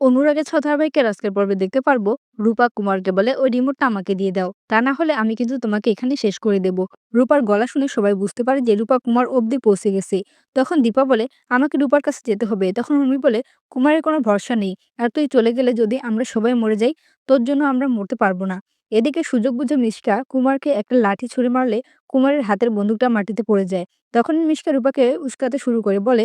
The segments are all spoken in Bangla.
অনুরাগের ছ ধারাবাহিকের আজকের পর্বে দেখতে পারব। রূপা কুমারকে বলে, ওই রিমোটটা আমাকে দিয়ে দাও। তা না হলে আমি কিন্তু তোমাকে এখানে শেষ করে দেব। রূপার গলা শুনে সবাই বুঝতে পারে যে রূপা কুমার অবধি পৌঁছে গেছে। তখন দীপা বলে, আমাকে রূপার কাছে যেতে হবে। তখন উর্মি বলে, কুমারের কোনো ভরসা নেই। আর তুই চলে গেলে যদি আমরা সবাই মরে যাই, তোর জন্য আমরা মরতে পারব না। এদিকে সুযোগ বুঝে মিশকা কুমারকে একটা লাঠি ছুঁড়ে মারলে কুমারের হাতের বন্দুকটা মাটিতে পড়ে যায়। তখন মিশকা রূপাকে উস্কাতে শুরু করে, বলে,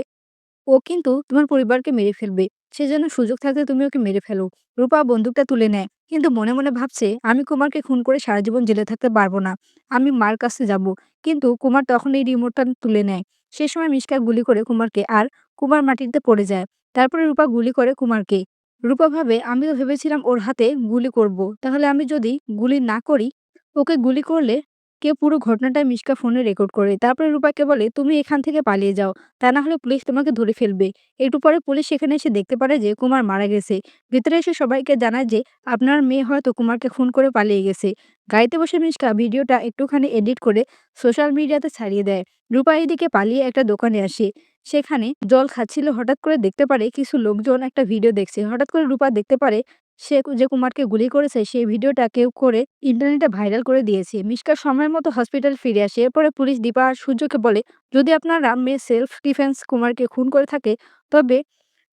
ও কিন্তু তোমার পরিবারকে মেরে ফেলবে। সেজন্য সুযোগ থাকতে তুমি ওকে মেরে ফেলো। রূপা বন্দুকটা তুলে নেয়, কিন্তু মনে মনে ভাবছে, আমি কুমারকে খুন করে সারা জীবন জেলে থাকতে পারব না। আমি মার কাছে যাব। কিন্তু কুমার তখন এই রিমোটটা তুলে নেয়। সে সময় মিশকা গুলি করে কুমারকে আর কুমার মাটিতে পড়ে যায়। তারপরে রূপা গুলি করে কুমারকে। রূপা ভাবে, আমি তো ভেবেছিলাম ওর হাতে গুলি করব। তাহলে আমি যদি গুলি না করি, ওকে গুলি করলে কেউ পুরো ঘটনাটা মিশকা ফোনে রেকর্ড করে। তারপরে রূপাকে বলে, তুমি এখান থেকে পালিয়ে যাও। তা না হলে পুলিশ তোমাকে ধরে ফেলবে। একটু পরে পুলিশ সেখানে এসে দেখতে পারে যে কুমার মারা গেছে। ভিতরে এসে সবাইকে জানায় যে, আপনার মেয়ে হয়তো কুমারকে খুন করে পালিয়ে গেছে। গাড়িতে বসে মিশকা ভিডিওটা একটুখানি এডিট করে সোশ্যাল মিডিয়াতে ছাড়িয়ে দেয়। রূপা এদিকে পালিয়ে একটা দোকানে আসে। সেখানে জল খাচ্ছিল। হঠাৎ করে দেখতে পারে কিছু লোকজন একটা ভিডিও দেখছে। হঠাৎ করে রূপা দেখতে পারে সে যে কুমারকে গুলি করেছে সেই ভিডিওটা কেউ করে ইন্টারনেটে ভাইরাল করে দিয়েছে। মিশকা সময়ের মতো হসপিটাল ফিরে আসে। এরপরে পুলিশ দীপা আর সূর্যকে বলে, যদি আপনারা মেয়ে সেলফ ডিফেন্স কুমারকে খুন করে থাকে, তবে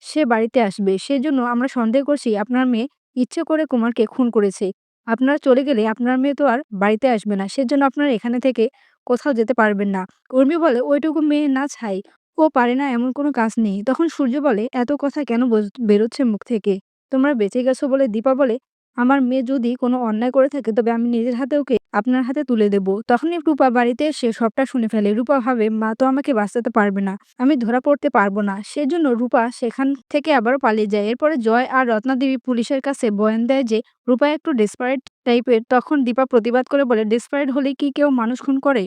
সে বাড়িতে আসবে। সেজন্য আমরা সন্দেহ করছি, আপনার মেয়ে ইচ্ছে করে কুমারকে খুন করেছে। আপনারা চলে গেলে আপনার মেয়ে তো আর বাড়িতে আসবে না। সেজন্য আপনারা এখানে থেকে কোথাও যেতে পারবেন না। কর্মী বলে, ওইটুকু মেয়ে না ছাই। ও পারে না এমন কোনো কাজ নেই। তখন সূর্য বলে, এত কথা কেন বেরোচ্ছে মুখ থেকে? তোমরা বেঁচে গেছো বলে দীপা বলে আমার মেয়ে যদি কোনো অন্যায় করে থাকে, তবে আমি নিজের হাতে ওকে আপনার হাতে তুলে দেব। তখনই রূপা বাড়িতে এসে সবটা শুনে ফেলে। রূপা ভাবে, মা তো আমাকে বাঁচাতে পারবে না। আমি ধরা পড়তে পারব না। সেজন্য রূপা সেখান থেকে আবার পালিয়ে যায়। এরপরে জয় আর রত্নাদেবী পুলিশের কাছে বয়ান দেয় যে, রূপা একটু ডেসপারেট টাইপের তখন দীপা প্রতিবাদ করে বলে ডেসপারেট হলে কি কেউ মানুষ খুন করে?